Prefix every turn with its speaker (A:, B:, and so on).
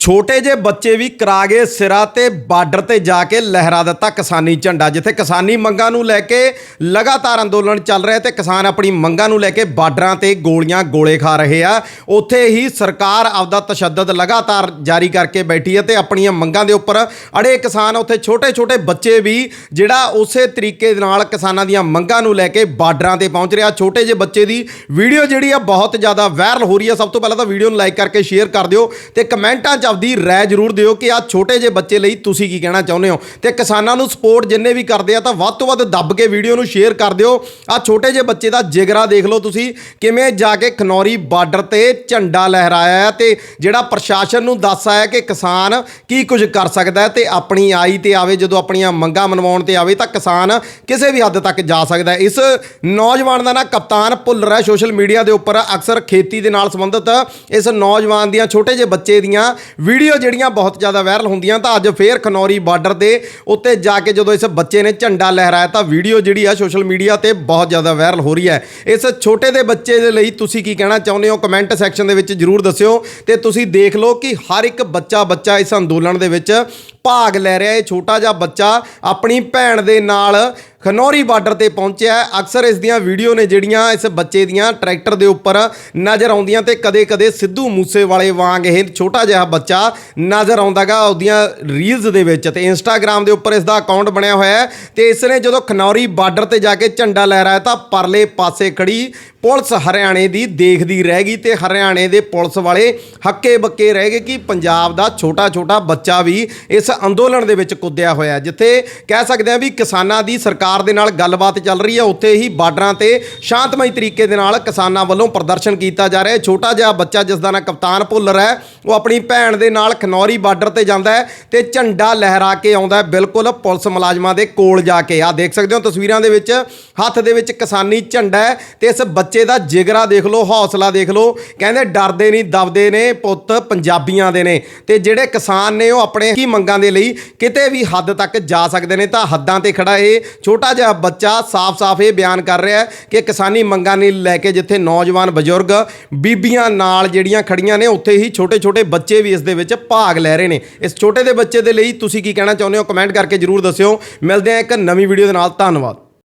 A: ਛੋਟੇ ਜੇ ਬੱਚੇ ਵੀ ਕਰਾ ਗਏ ਸਿਰਾ ਤੇ ਬਾਰਡਰ ਤੇ ਜਾ ਕੇ ਲਹਿਰਾ ਦਿੱਤਾ ਕਿਸਾਨੀ ਝੰਡਾ, ਜਿੱਥੇ ਕਿਸਾਨੀ ਮੰਗਾਂ ਨੂੰ ਲੈ ਕੇ ਲਗਾਤਾਰ ਅੰਦੋਲਨ ਚੱਲ ਰਿਹਾ ਤੇ ਕਿਸਾਨ ਆਪਣੀ ਮੰਗਾਂ ਨੂੰ ਲੈ ਕੇ ਬਾਰਡਰਾਂ ਤੇ ਗੋਲੀਆਂ ਗੋਲੇ ਖਾ ਰਹੇ ਆ। ਉੱਥੇ ਹੀ ਸਰਕਾਰ ਆਪਦਾ ਤਸ਼ੱਦਦ ਲਗਾਤਾਰ ਜਾਰੀ ਕਰਕੇ ਬੈਠੀ ਹੈ ਤੇ ਆਪਣੀਆਂ ਮੰਗਾਂ ਦੇ ਉੱਪਰ ਅੜੇ ਕਿਸਾਨ, ਉੱਥੇ ਛੋਟੇ ਛੋਟੇ ਬੱਚੇ ਵੀ ਜਿਹੜਾ ਉਸੇ ਤਰੀਕੇ ਦੇ ਨਾਲ ਕਿਸਾਨਾਂ ਦੀਆਂ ਮੰਗਾਂ ਨੂੰ ਲੈ ਕੇ ਬਾਰਡਰਾਂ ਤੇ ਪਹੁੰਚ ਰਿਹਾ। ਛੋਟੇ ਜੇ ਬੱਚੇ ਦੀ ਵੀਡੀਓ ਜਿਹੜੀ ਆ ਬਹੁਤ ਜ਼ਿਆਦਾ ਵਾਇਰਲ ਹੋ ਰਹੀ ਹੈ। ਸਭ ਤੋਂ ਪਹਿਲਾਂ ਤਾਂ ਵੀਡੀਓ ਨੂੰ ਲਾਈਕ ਕਰਕੇ ਸ਼ੇਅਰ ਕਰ ਦਿਓ ਤੇ ਕਮੈਂਟਾਂ 'ਚ ਆਪਦੀ ਰਾਏ ਜ਼ਰੂਰ ਦਿਓ ਕਿ ਆ ਛੋਟੇ ਜਿਹੇ ਬੱਚੇ ਲਈ ਤੁਸੀਂ ਕੀ ਕਹਿਣਾ ਚਾਹੁੰਦੇ ਹੋ। ਤੇ ਕਿਸਾਨਾਂ ਨੂੰ ਸਪੋਰਟ ਜਿੰਨੇ ਵੀ ਕਰਦੇ ਆ ਤਾਂ ਵੱਧ ਤੋਂ ਵੱਧ ਦੱਬ ਕੇ ਵੀਡੀਓ ਨੂੰ ਸ਼ੇਅਰ ਕਰ ਦਿਓ। ਆ ਛੋਟੇ ਜਿਹੇ ਬੱਚੇ ਦਾ ਜਿਗਰਾ ਦੇਖ ਲਓ ਤੁਸੀਂ, ਕਿਵੇਂ ਜਾ ਕੇ ਖਨੌਰੀ ਬਾਰਡਰ ਤੇ ਝੰਡਾ ਲਹਿਰਾਇਆ ਹੈ ਤੇ ਜਿਹੜਾ ਪ੍ਰਸ਼ਾਸਨ ਨੂੰ ਦੱਸ ਆਇਆ ਕਿ ਕਿਸਾਨ ਕੀ ਕੁਝ ਕਰ ਸਕਦਾ ਹੈ ਤੇ ਆਪਣੀ ਆਈ ਤੇ ਆਵੇ, ਜਦੋਂ ਆਪਣੀਆਂ ਮੰਗਾਂ ਮਨਵਾਉਣ ਤੇ ਆਵੇ ਤਾਂ ਕਿਸਾਨ ਕਿਸੇ ਵੀ ਹੱਦ ਤੱਕ ਜਾ ਸਕਦਾ ਹੈ। ਇਸ ਨੌਜਵਾਨ ਦਾ ਨਾ ਕਪਤਾਨ ਭੁੱਲਰ ਹੈ ਸੋਸ਼ਲ ਮੀਡੀਆ ਦੇ ਉੱਪਰ ਅਕਸਰ ਖੇਤੀ ਦੇ ਨਾਲ ਸੰਬੰਧਿਤ। ਇਸ ਨੌਜਵਾਨ ਦੀਆਂ ਛੋਟੇ ਜਿਹੇ ਬੱਚੇ ਦੀਆਂ ਵੀਡੀਓ ਜਿਹੜੀਆਂ ਬਹੁਤ ਜ਼ਿਆਦਾ ਵਾਇਰਲ ਹੁੰਦੀਆਂ ਤਾਂ ਅੱਜ ਫੇਰ ਖਨੌਰੀ ਬਾਰਡਰ ਦੇ ਉੱਤੇ ਜਾ ਕੇ ਜਦੋਂ ਇਸ ਬੱਚੇ ਨੇ ਝੰਡਾ ਲਹਿਰਾਇਆ ਤਾਂ ਵੀਡੀਓ ਜਿਹੜੀ ਆ ਸੋਸ਼ਲ ਮੀਡੀਆ ਤੇ ਬਹੁਤ ਜ਼ਿਆਦਾ ਵਾਇਰਲ ਹੋ ਰਹੀ ਹੈ। ਇਸ ਛੋਟੇ ਦੇ ਬੱਚੇ ਦੇ ਲਈ ਤੁਸੀਂ ਕੀ ਕਹਿਣਾ ਚਾਹੁੰਦੇ ਹੋ? ਕਮੈਂਟ ਸੈਕਸ਼ਨ ਦੇ ਵਿੱਚ ਜਰੂਰ ਦੱਸਿਓ ਤੇ ਤੁਸੀਂ ਦੇਖ ਲਓ ਕਿ ਹਰ ਇੱਕ ਬੱਚਾ ਬੱਚਾ ਇਸ ਅੰਦੋਲਨ ਦੇ ਵਿੱਚ ਭਾਗ ਲੈ ਰਿਹਾ ਇਹ ਛੋਟਾ ਜਿਹਾ ਬੱਚਾ ਆਪਣੀ ਭੈਣ ਦੇ ਨਾਲ ਖਨੌਰੀ ਬਾਰਡਰ ਤੇ ਪਹੁੰਚਿਆ ਹੈ। ਅਕਸਰ ਇਸ ਦੀਆਂ ਵੀਡੀਓ ਨੇ ਜਿਹੜੀਆਂ ਇਸ ਬੱਚੇ ਦੀਆਂ ਟਰੈਕਟਰ ਦੇ ਉੱਪਰ ਨਜ਼ਰ ਆਉਂਦੀਆਂ ਤੇ ਕਦੇ-ਕਦੇ ਸਿੱਧੂ ਮੂਸੇਵਾਲੇ ਵਾਂਗ ਇਹ ਛੋਟਾ ਜਿਹਾ ਬੱਚਾ ਨਜ਼ਰ ਆਉਂਦਾਗਾ ਉਹਦੀਆਂ ਰੀਲਜ਼ ਦੇ ਵਿੱਚ ਤੇ ਇੰਸਟਾਗ੍ਰam ਦੇ ਉੱਪਰ ਇਸ ਦਾ ਅਕਾਊਂਟ ਬਣਿਆ ਹੋਇਆ ਹੈ ਤੇ ਇਸ ਨੇ ਜਦੋਂ ਖਨੌਰੀ ਬਾਰਡਰ ਤੇ ਜਾ ਕੇ ਝੰਡਾ ਲਹਿਰਾਇਆ ਤਾਂ ਪਰਲੇ ਪਾਸੇ ਖੜੀ ਪੁਲਿਸ ਹਰਿਆਣੇ ਦੀ ਦੇਖਦੀ ਰਹਿ ਗਈ ਤੇ ਹਰਿਆਣੇ ਦੇ ਪੁਲਿਸ ਵਾਲੇ ਹੱਕੇ ਬੱਕੇ ਰਹਿ ਗਏ ਕਿ ਪੰਜਾਬ ਦਾ ਛੋਟਾ-ਛੋਟਾ ਬੱਚਾ ਵੀ ਇਸ ਅੰਦੋਲਨ ਦੇ ਵਿੱਚ ਕੁੱਦਿਆ ਹੋਇਆ ਜਿੱਥੇ ਕਹਿ ਸਕਦੇ ਆ ਵੀ ਕਿਸਾਨਾਂ ਦੀ ਸਰਕਾਰ ਦੇ ਨਾਲ ਗੱਲਬਾਤ ਚੱਲ ਰਹੀ ਹੈ। ਉੱਥੇ ਹੀ ਬਾਰਡਰਾਂ ਤੇ ਸ਼ਾਂਤਮਈ ਤਰੀਕੇ ਦੇ ਨਾਲ ਕਿਸਾਨਾਂ ਵੱਲੋਂ ਪ੍ਰਦਰਸ਼ਨ ਕੀਤਾ ਜਾ ਰਿਹਾ ਹੈ। ਛੋਟਾ ਜਿਹਾ ਬੱਚਾ ਜਿਸ ਦਾ ਨਾਂ ਕਪਤਾਨ ਭੁੱਲਰ ਹੈ, ਉਹ ਆਪਣੀ ਭੈਣ ਦੇ ਨਾਲ ਖਨੌਰੀ ਬਾਰਡਰ ਤੇ ਜਾਂਦਾ ਹੈ ਤੇ ਝੰਡਾ ਲਹਿਰਾ ਕੇ ਆਉਂਦਾ ਹੈ। ਬਿਲਕੁਲ ਪੁਲਿਸ ਮੁਲਾਜ਼ਮਾਂ ਦੇ ਕੋਲ ਜਾ ਕੇ। ਆ ਦੇਖ ਸਕਦੇ ਹੋ ਤਸਵੀਰਾਂ ਦੇ ਵਿੱਚ, ਹੱਥ ਦੇ ਵਿੱਚ ਕਿਸਾਨੀ ਝੰਡਾ ਹੈ ਤੇ ਇਸ ਬੱਚੇ ਬੱਚੇ ਦਾ ਜਿਗਰਾ ਦੇਖ ਲਓ, ਹੌਸਲਾ ਦੇਖ ਲਓ। ਕਹਿੰਦੇ ਡਰਦੇ ਨਹੀਂ, ਦਬਦੇ ਨੇ ਪੁੱਤ ਪੰਜਾਬੀਆਂ ਦੇ ਨੇ। ਤੇ ਜਿਹੜੇ ਕਿਸਾਨ ਨੇ ਉਹ ਆਪਣੇ ਕੀ ਮੰਗਾਂ ਦੇ ਲਈ ਕਿਤੇ ਵੀ ਹੱਦ ਤੱਕ ਜਾ ਸਕਦੇ ਨੇ। ਤਾਂ ਹੱਦਾਂ ਤੇ ਖੜਾ ਇਹ ਛੋਟਾ ਜਿਹਾ ਬੱਚਾ ਸਾਫ਼-ਸਾਫ਼ ਇਹ ਬਿਆਨ ਕਰ ਰਿਹਾ ਹੈ ਕਿ ਕਿਸਾਨੀ ਮੰਗਾਂ ਨੇ ਲੈ ਕੇ ਜਿੱਥੇ ਨੌਜਵਾਨ ਬਜ਼ੁਰਗ ਬੀਬੀਆਂ ਨਾਲ ਜਿਹੜੀਆਂ ਖੜੀਆਂ ਨੇ, ਉੱਥੇ ਹੀ ਛੋਟੇ-ਛੋਟੇ ਬੱਚੇ ਵੀ ਇਸ ਦੇ ਵਿੱਚ ਭਾਗ ਲੈ ਰਹੇ ਨੇ। ਇਸ ਛੋਟੇ ਦੇ ਬੱਚੇ ਦੇ ਲਈ ਤੁਸੀਂ ਕੀ ਕਹਿਣਾ ਚਾਹੁੰਦੇ ਹੋ? ਕਮੈਂਟ ਕਰਕੇ ਜਰੂਰ ਦੱਸਿਓ। ਮਿਲਦੇ ਹਾਂ ਇੱਕ ਨਵੀਂ ਵੀਡੀਓ ਦੇ ਨਾਲ। ਧੰਨਵਾਦ।